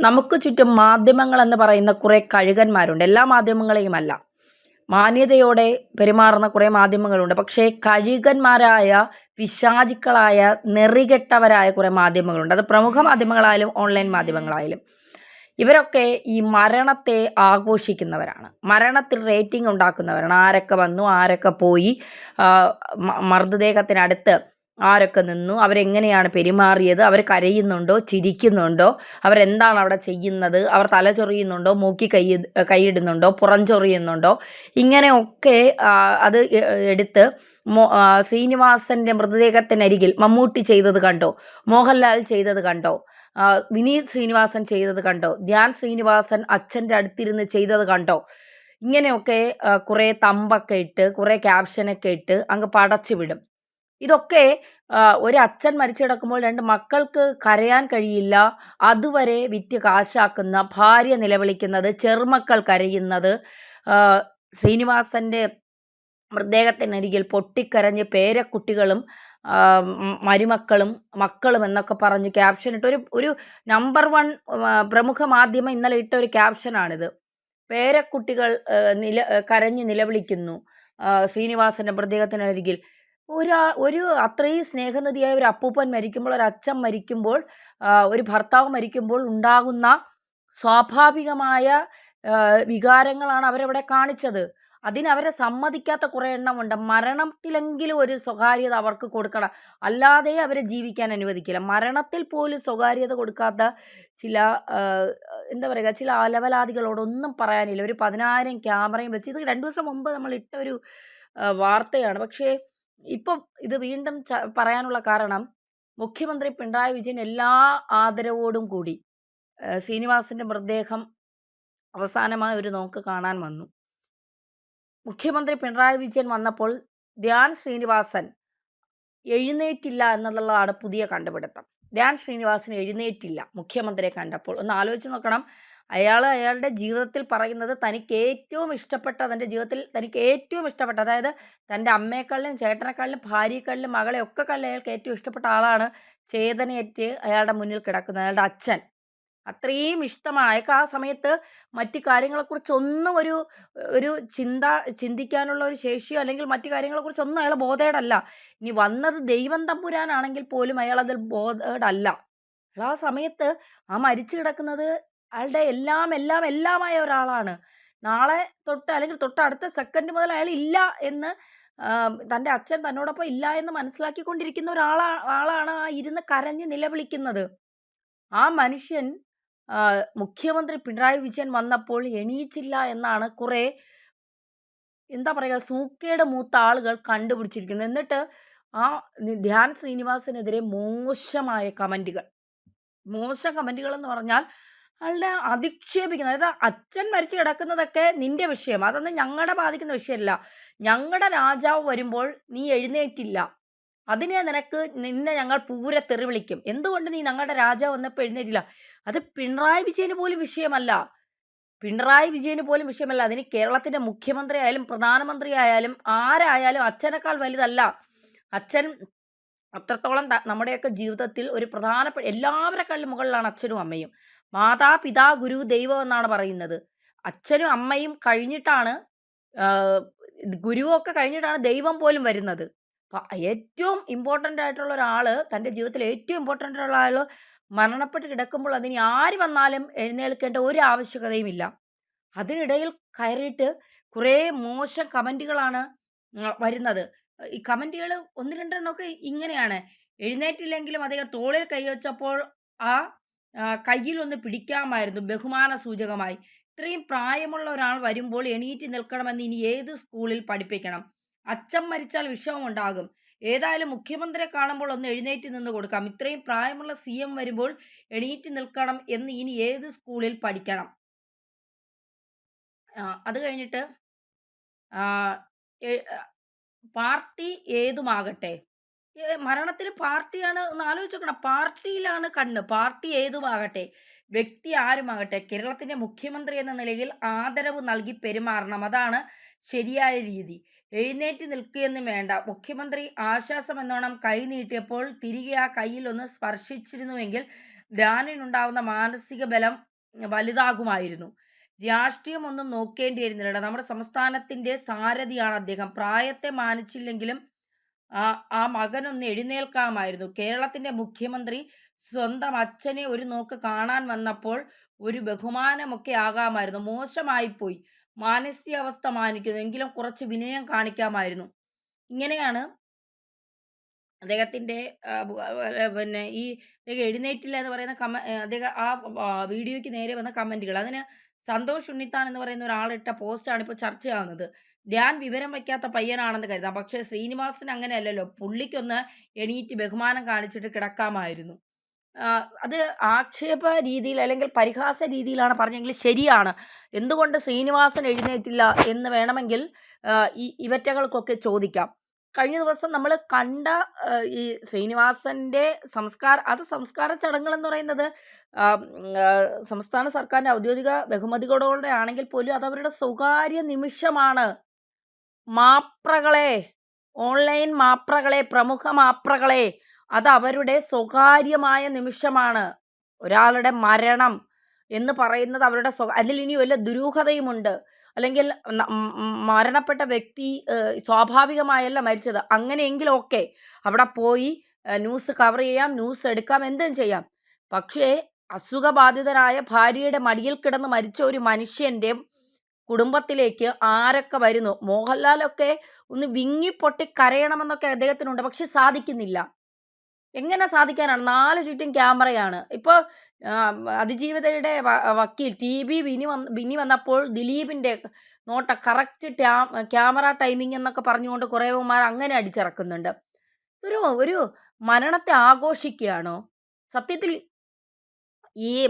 നമുക്ക് ചുറ്റും മാധ്യമങ്ങൾ എന്ന് പറയുന്ന കുറേ കഴുകന്മാരുണ്ട്. എല്ലാ മാധ്യമങ്ങളെയുമല്ല. മാന്യതയോടെ പെരുമാറുന്ന കുറേ മാധ്യമങ്ങളുണ്ട്. പക്ഷേ കഴുകന്മാരായ പിശാചിക്കളായ നെറികെട്ടവരായ കുറേ മാധ്യമങ്ങളുണ്ട്. അത് പ്രമുഖ മാധ്യമങ്ങളായാലും ഓൺലൈൻ മാധ്യമങ്ങളായാലും. ഇവരൊക്കെ ഈ മരണത്തെ ആഘോഷിക്കുന്നവരാണ്. മരണത്തിൽ റേറ്റിംഗ് ഉണ്ടാക്കുന്നവരാണ്. ആരൊക്കെ വന്നു ആരൊക്കെ പോയി ആ, മ- മൃതദേഹത്തിനടുത്ത് ആരൊക്കെ നിന്നു? അവരെങ്ങനെയാണ് പെരുമാറിയത്? അവർ കരയുന്നുണ്ടോ? ചിരിക്കുന്നുണ്ടോ? അവരെന്താണ് അവിടെ ചെയ്യുന്നത്? അവർ തല ചൊറിയുന്നുണ്ടോ? മൂക്കി കൈ കൈയിടുന്നുണ്ടോ? പുറം ചൊറിയുന്നുണ്ടോ? ഇങ്ങനെയൊക്കെ അത് എടുത്ത് ശ്രീനിവാസന്റെ മൃതദേഹത്തിനരികിൽ മമ്മൂട്ടി ചെയ്തത് കണ്ടോ? മോഹൻലാൽ ചെയ്തത് കണ്ടോ? വിനീത് ശ്രീനിവാസൻ ചെയ്തത് കണ്ടോ? ധ്യാൻ ശ്രീനിവാസൻ അച്ഛന്റെ അടുത്തിരുന്ന് ചെയ്തത് കണ്ടോ? ഇങ്ങനെയൊക്കെ കുറേ തമ്പൊക്കെ ഇട്ട് കുറേ ക്യാപ്ഷനൊക്കെ ഇട്ട് അങ്ങ് പടച്ചു വിടും ഇതൊക്കെ ഒരച്ഛൻ മരിച്ചു കിടക്കുമ്പോൾ രണ്ട് മക്കൾക്ക് കരയാൻ കഴിയില്ല. അതുവരെ വിറ്റ് കാശാക്കുന്ന ഭാര്യ നിലവിളിക്കുന്നത് ചെറുമക്കൾ കരയുന്നത് ശ്രീനിവാസന്റെ മൃതദേഹത്തിനരികിൽ പൊട്ടിക്കരഞ്ഞ് പേരക്കുട്ടികളും മരുമക്കളും മക്കളും എന്നൊക്കെ പറഞ്ഞ് ക്യാപ്ഷൻ ഇട്ട് ഒരു ഒരു നമ്പർ വൺ പ്രമുഖ മാധ്യമം ഇന്നലെ ഇട്ട ഒരു ക്യാപ്ഷനാണിത് പേരക്കുട്ടികൾ നില കരഞ്ഞ് നിലവിളിക്കുന്നു ശ്രീനിവാസന്റെ മൃതദേഹത്തിനരികിൽ. ഒരാ ഒരു അത്രയും സ്നേഹനിധിയായ ഒരു അപ്പൂപ്പൻ മരിക്കുമ്പോൾ ഒരു അച്ഛൻ മരിക്കുമ്പോൾ ഒരു ഭർത്താവ് മരിക്കുമ്പോൾ ഉണ്ടാകുന്ന സ്വാഭാവികമായ വികാരങ്ങളാണ് അവരവിടെ കാണിച്ചത്. അതിനവരെ സമ്മതിക്കാത്ത കുറേ എണ്ണമുണ്ട് മരണത്തിലെങ്കിലും ഒരു സ്വകാര്യത അവർക്ക് കൊടുക്കണം അല്ലാതെ അവരെ ജീവിക്കാൻ അനുവദിക്കില്ല. മരണത്തിൽ പോലും സ്വകാര്യത കൊടുക്കാത്ത ചില എന്താ പറയുക ചില അലവലാദികളോടൊന്നും പറയാനില്ല. ഒരു പതിനായിരം ക്യാമറയും വെച്ച് ഇത് രണ്ട് ദിവസം മുമ്പ് നമ്മൾ ഇട്ട ഒരു വാർത്തയാണ്. പക്ഷേ ഇപ്പം ഇത് വീണ്ടും പറയാനുള്ള കാരണം മുഖ്യമന്ത്രി പിണറായി വിജയൻ എല്ലാ ആദരവോടും കൂടി ശ്രീനിവാസിന്റെ മൃതദേഹം അവസാനമായി ഒരു നോക്ക് കാണാൻ വന്നു. മുഖ്യമന്ത്രി പിണറായി വിജയൻ വന്നപ്പോൾ ധ്യാൻ ശ്രീനിവാസൻ എഴുന്നേറ്റില്ല എന്നുള്ളതാണ് പുതിയ കണ്ടുപിടുത്തം. ധ്യാൻ ശ്രീനിവാസൻ എഴുന്നേറ്റില്ല മുഖ്യമന്ത്രിയെ കണ്ടപ്പോൾ. ഒന്ന് ആലോചിച്ച് നോക്കണം അയാൾ അയാളുടെ ജീവിതത്തിൽ പറയുന്നത് തനിക്ക് ഏറ്റവും ഇഷ്ടപ്പെട്ട തന്റെ ജീവിതത്തിൽ തനിക്ക് ഏറ്റവും ഇഷ്ടപ്പെട്ട അതായത് തന്റെ അമ്മയെക്കാളിലും ചേട്ടനെക്കാളിലും ഭാര്യയെക്കാളിലും മകളെ ഒക്കെ അയാൾക്ക് ഏറ്റവും ഇഷ്ടപ്പെട്ട ആളാണ് ചേതനയേറ്റ് അയാളുടെ മുന്നിൽ കിടക്കുന്നത് അയാളുടെ അച്ഛൻ. അത്രയും ഇഷ്ടമാണ്. അയാൾക്ക് ആ സമയത്ത് മറ്റ് കാര്യങ്ങളെക്കുറിച്ചൊന്നും ഒരു ഒരു ചിന്ത ചിന്തിക്കാനുള്ള ഒരു ശേഷിയോ അല്ലെങ്കിൽ മറ്റു കാര്യങ്ങളെക്കുറിച്ചൊന്നും അയാൾ ബോധേടല്ല. ഇനി വന്നത് ദൈവം തമ്പുരാനാണെങ്കിൽ പോലും അയാൾ അതിൽ ബോധേടല്ല. ആ സമയത്ത് ആ മരിച്ചു കിടക്കുന്നത് അയാളുടെ എല്ലാം എല്ലാം എല്ലാമായ ഒരാളാണ്. നാളെ തൊട്ട് അല്ലെങ്കിൽ തൊട്ട് അടുത്ത സെക്കൻഡ് മുതൽ അയാൾ ഇല്ല എന്ന് തന്റെ അച്ഛൻ തന്നോടൊപ്പം ഇല്ല എന്ന് മനസ്സിലാക്കിക്കൊണ്ടിരിക്കുന്ന ഒരാളാ ആളാണ് ആ ഇരുന്ന് കരഞ്ഞ് നിലവിളിക്കുന്നത്. ആ മനുഷ്യൻ മുഖ്യമന്ത്രി പിണറായി വിജയൻ വന്നപ്പോൾ എണീച്ചില്ല എന്നാണ് കുറേ എന്താ പറയുക സൂക്കേട് മൂത്ത ആളുകൾ കണ്ടുപിടിച്ചിരിക്കുന്നത്. എന്നിട്ട് ആ ധ്യാൻ ശ്രീനിവാസനെതിരെ മോശമായ കമന്റുകൾ. മോശം കമന്റുകൾ എന്ന് പറഞ്ഞാൽ അയാളുടെ അധിക്ഷേപിക്കുന്നത്. അതായത് അച്ഛൻ മരിച്ചു കിടക്കുന്നതൊക്കെ നിന്റെ വിഷയം. അതൊന്നും ഞങ്ങളുടെ ബാധിക്കുന്ന വിഷയമല്ല. ഞങ്ങളുടെ രാജാവ് വരുമ്പോൾ നീ എഴുന്നേറ്റില്ല. അതിനെ നിനക്ക് നിന്നെ ഞങ്ങൾ പൂരെ തെറി വിളിക്കും. എന്തുകൊണ്ട് നീ ഞങ്ങളുടെ രാജാവ് വന്നപ്പോൾ എഴുന്നേറ്റില്ല? അത് പിണറായി വിജയന് പോലും വിഷയമല്ല. പിണറായി വിജയന് പോലും വിഷയമല്ല. അതിന് കേരളത്തിന്റെ മുഖ്യമന്ത്രി ആയാലും പ്രധാനമന്ത്രി ആയാലും ആരായാലും അച്ഛനേക്കാൾ വലുതല്ല. അച്ഛൻ അത്രത്തോളം നമ്മുടെയൊക്കെ ജീവിതത്തിൽ ഒരു പ്രധാനപ്പെട്ട എല്ലാവരെക്കാളും മുകളിലാണ് അച്ഛനും അമ്മയും. മാതാപിതാ ഗുരു ദൈവം എന്നാണ് പറയുന്നത്. അച്ഛനും അമ്മയും കഴിഞ്ഞിട്ടാണ് ഗുരുവൊക്കെ കഴിഞ്ഞിട്ടാണ് ദൈവം പോലും വരുന്നത്. ഏറ്റവും ഇമ്പോർട്ടന്റ് ആയിട്ടുള്ള ഒരാൾ തന്റെ ജീവിതത്തിൽ ഏറ്റവും ഇമ്പോർട്ടന്റ് ഉള്ള ആൾ മരണപ്പെട്ട് കിടക്കുമ്പോൾ അതിന് ആര് വന്നാലും എഴുന്നേൽക്കേണ്ട ഒരു ആവശ്യകതയും ഇല്ല. അതിനിടയിൽ കയറിയിട്ട് കുറേ മോശം കമന്റുകളാണ് വരുന്നത്. ഈ കമന്റുകൾ ഒന്ന് രണ്ടെണ്ണമൊക്കെ ഇങ്ങനെയാണ്. എഴുന്നേറ്റില്ലെങ്കിലും അദ്ദേഹം തോളിൽ കൈവച്ചപ്പോൾ ആ, കയ്യിലൊന്ന് പിടിക്കാമായിരുന്നു ബഹുമാന സൂചകമായി. ഇത്രയും പ്രായമുള്ള ഒരാൾ വരുമ്പോൾ എണീറ്റ് നിൽക്കണമെന്ന് ഇനി ഏത് സ്കൂളിൽ പഠിപ്പിക്കണം? അച്ഛൻ മരിച്ചാൽ വിഷമമുണ്ടാകും ഏതായാലും മുഖ്യമന്ത്രിയെ കാണുമ്പോൾ ഒന്ന് എഴുന്നേറ്റ് നിന്ന് കൊടുക്കാം. ഇത്രയും പ്രായമുള്ള സി എം വരുമ്പോൾ എണീറ്റ് നിൽക്കണം എന്ന് ഇനി ഏത് സ്കൂളിൽ പഠിക്കണം? അത് കഴിഞ്ഞിട്ട് പാർട്ടി ഏതുമാകട്ടെ? മരണത്തിന് പാർട്ടിയാണ് ഒന്ന് ആലോചിച്ച് നോക്കണം പാർട്ടിയിലാണ് കണ്ണ് പാർട്ടി ഏതുമാകട്ടെ വ്യക്തി ആരുമാകട്ടെ കേരളത്തിന്റെ മുഖ്യമന്ത്രി എന്ന നിലയിൽ ആദരവ് നൽകി പെരുമാറണം അതാണ് ശരിയായ രീതി എഴുന്നേറ്റ് നിൽക്കുകയെന്നും വേണ്ട മുഖ്യമന്ത്രി ആശ്വാസം എന്നോണം കൈ നീട്ടിയപ്പോൾ തിരികെ ആ കയ്യിൽ ഒന്ന് സ്പർശിച്ചിരുന്നുവെങ്കിൽ ധ്യാനിനുണ്ടാവുന്ന മാനസിക ബലം വലുതാകുമായിരുന്നു. രാഷ്ട്രീയമൊന്നും നോക്കേണ്ടിയിരുന്നില്ല. നമ്മുടെ സംസ്ഥാനത്തിന്റെ സാരഥിയാണ് അദ്ദേഹം. പ്രായത്തെ മാനിച്ചില്ലെങ്കിലും ആ ആ മകനൊന്ന് എഴുന്നേൽക്കാമായിരുന്നു. കേരളത്തിന്റെ മുഖ്യമന്ത്രി സ്വന്തം അച്ഛനെ ഒരു നോക്ക് കാണാൻ വന്നപ്പോൾ ഒരു ബഹുമാനമൊക്കെ ആകാമായിരുന്നു. മോശമായിപ്പോയി. മാനസികാവസ്ഥ മാനിക്കുന്നു. എങ്കിലും കുറച്ച് വിനയം കാണിക്കാമായിരുന്നു. ഇങ്ങനെയാണ് അദ്ദേഹത്തിന്റെ പിന്നെ ഈ അദ്ദേഹം എഴുന്നേറ്റില്ല എന്ന് പറയുന്ന കമ അദ്ദേഹം ആ വീഡിയോയ്ക്ക് നേരെ വന്ന കമന്റുകൾ അതിന് സന്തോഷ് ഉണ്ണിത്താൻ എന്ന് പറയുന്ന ഒരാളിട്ട പോസ്റ്റാണ് ഇപ്പോൾ ചർച്ചയാവുന്നത്. ധ്യാൻ വിവരം വയ്ക്കാത്ത പയ്യനാണെന്ന് കരുതാം. പക്ഷേ ശ്രീനിവാസൻ അങ്ങനെയല്ലല്ലോ. പുള്ളിക്കൊന്ന് എണീറ്റ് ബഹുമാനം കാണിച്ചിട്ട് കിടക്കാമായിരുന്നു. അത് ആക്ഷേപ രീതിയിൽ അല്ലെങ്കിൽ പരിഹാസ രീതിയിലാണ് പറഞ്ഞെങ്കിൽ ശരിയാണ്. എന്തുകൊണ്ട് ശ്രീനിവാസൻ എഴുന്നേറ്റില്ല എന്ന് വേണമെങ്കിൽ ഈ ഇവറ്റകൾക്കൊക്കെ ചോദിക്കാം. കഴിഞ്ഞ ദിവസം നമ്മൾ കണ്ട ഈ ശ്രീനിവാസന്റെ സംസ്കാര അത് സംസ്കാര ചടങ്ങുകൾ എന്ന് പറയുന്നത് സംസ്ഥാന സർക്കാരിന്റെ ഔദ്യോഗിക ബഹുമതികളോടെ ആണെങ്കിൽ പോലും അതവരുടെ സ്വകാര്യ നിമിഷമാണ്. മാപ്രകളെ, ഓൺലൈൻ മാപ്രകളെ, പ്രമുഖ മാപ്രകളെ അതവരുടെ സ്വകാര്യമായ നിമിഷമാണ്. ഒരാളുടെ മരണം എന്ന് പറയുന്നത് അവരുടെ സ്വ അതിൽ ഇനി വല്ല ദുരൂഹതയുമുണ്ട്. അല്ലെങ്കിൽ മരണപ്പെട്ട വ്യക്തി സ്വാഭാവികമായല്ല മരിച്ചത്. അങ്ങനെയെങ്കിൽ ഓക്കെ. അവിടെ പോയി ന്യൂസ് കവർ ചെയ്യാം, ന്യൂസ് എടുക്കാം, എന്തും ചെയ്യാം. പക്ഷേ അസുഖബാധിതരായ ഭാര്യയുടെ മടിയിൽ കിടന്ന് മരിച്ച ഒരു മനുഷ്യന്റെ കുടുംബത്തിലേക്ക് ആരൊക്കെ വരുന്നു? മോഹൻലാലൊക്കെ ഒന്ന് വിങ്ങിപ്പൊട്ടി കരയണമെന്നൊക്കെ അദ്ദേഹത്തിനുണ്ട്. പക്ഷെ സാധിക്കുന്നില്ല. എങ്ങനെ സാധിക്കാനാണ്? നാല് ചുറ്റും ക്യാമറയാണ്. ഇപ്പോൾ അതിജീവിതയുടെ വക്കീൽ ടി ടി.ബി. ബിനി വന്ന് ബിനി വന്നപ്പോൾ ദിലീപിന്റെ നോട്ട കറക്റ്റ് ക്യാമറ ടൈമിംഗ് എന്നൊക്കെ പറഞ്ഞുകൊണ്ട് കുറേമാർ അങ്ങനെ അടിച്ചിറക്കുന്നുണ്ട്. ഒരു ഒരു മരണത്തെ ആഘോഷിക്കുകയാണോ? സത്യത്തിൽ ഈ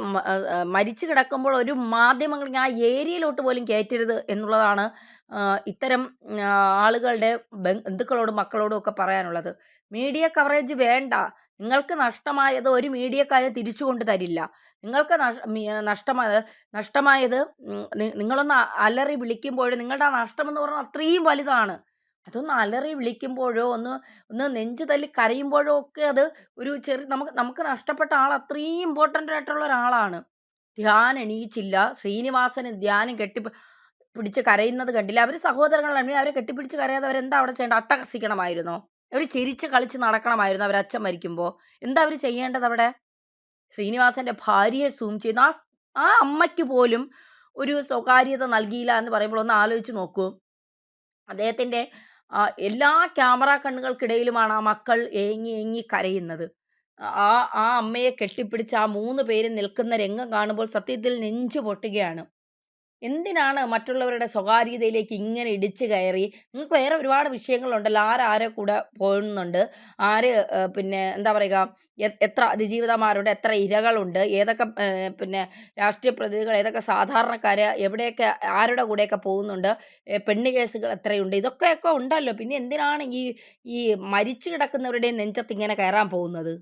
മരിച്ചു കിടക്കുമ്പോൾ ഒരു മാധ്യമങ്ങൾ ആ ഏരിയയിലോട്ട് പോലും കയറ്റരുത് എന്നുള്ളതാണ് ഇത്തരം ആളുകളുടെ ബന്ധുക്കളോടും മക്കളോടും ഒക്കെ പറയാനുള്ളത്. മീഡിയ കവറേജ് വേണ്ട. നിങ്ങൾക്ക് നഷ്ടമായത് ഒരു മീഡിയക്കാര് തിരിച്ചു കൊണ്ട് തരില്ല. നിങ്ങൾക്ക് നഷ്ടമായത് നഷ്ടമായത് നിങ്ങളൊന്ന് അലറി വിളിക്കുമ്പോൾ നിങ്ങളുടെ ആ നഷ്ടമെന്ന് പറഞ്ഞാൽ അത്രയും വലുതാണ്. അതൊന്ന് അലറി വിളിക്കുമ്പോഴോ ഒന്ന് ഒന്ന് നെഞ്ച് തല്ലി കരയുമ്പോഴോ ഒക്കെ അത് ഒരു ചെറിയ നമുക്ക് നമുക്ക് നഷ്ടപ്പെട്ട ആൾ അത്രയും ഇമ്പോർട്ടന്റ് ആയിട്ടുള്ള ഒരാളാണ്. ധ്യാൻ എണീച്ചില്ല. ശ്രീനിവാസന് ധ്യാനം കെട്ടി പിടിച്ച് കരയുന്നത് കണ്ടില്ല. അവർ സഹോദരങ്ങളാണ്. അവരെ കെട്ടിപ്പിടിച്ച് കരയാതെ അവരെന്താ അവിടെ ചെയ്യേണ്ടത്? അട്ടഹസിക്കണമായിരുന്നോ? അവർ ചിരിച്ച് കളിച്ച് നടക്കണമായിരുന്നു അവർ അച്ഛൻ മരിക്കുമ്പോൾ? എന്താ അവർ ചെയ്യേണ്ടത് അവിടെ? ശ്രീനിവാസന്റെ ഭാര്യയെ സൂം ചെയ്യുന്നു. ആ ആ അമ്മയ്ക്ക് പോലും ഒരു സ്വകാര്യത നൽകിയില്ല എന്ന് പറയുമ്പോൾ ഒന്ന് ആലോചിച്ച് നോക്കൂ. അദ്ദേഹത്തിന്റെ എല്ലാ ക്യാമറ കണ്ണുകൾക്കിടയിലുമാണ് ആ മക്കൾ ഏങ്ങി ഏങ്ങി കരയുന്നത്. ആ ആ അമ്മയെ കെട്ടിപ്പിടിച്ച് ആ മൂന്ന് പേര് നിൽക്കുന്ന രംഗം കാണുമ്പോൾ സത്യത്തിൽ നെഞ്ച് പൊട്ടുകയാണ്. എന്തിനാണ് മറ്റുള്ളവരുടെ സ്വകാര്യതയിലേക്ക് ഇങ്ങനെ ഇടിച്ചു കയറി? നിങ്ങൾക്ക് വേറെ ഒരുപാട് വിഷയങ്ങളുണ്ടല്ലോ. ആരാരെ കൂടെ പോകുന്നുണ്ട്? ആര് പിന്നെ എന്താ പറയുക എത്ര അതിജീവിതമാരുണ്ട്? എത്ര ഇരകളുണ്ട്? ഏതൊക്കെ പിന്നെ രാഷ്ട്രീയ പ്രതിനിധികൾ ഏതൊക്കെ സാധാരണക്കാർ എവിടെയൊക്കെ ആരുടെ കൂടെയൊക്കെ പോകുന്നുണ്ട്? പെണ്ണ് കേസുകൾ എത്രയുണ്ട്? ഇതൊക്കെയൊക്കെ ഉണ്ടല്ലോ. പിന്നെ എന്തിനാണ് ഈ ഈ മരിച്ചു കിടക്കുന്നവരുടെയും നെഞ്ചത്ത് ഇങ്ങനെ കയറാൻ പോകുന്നത്?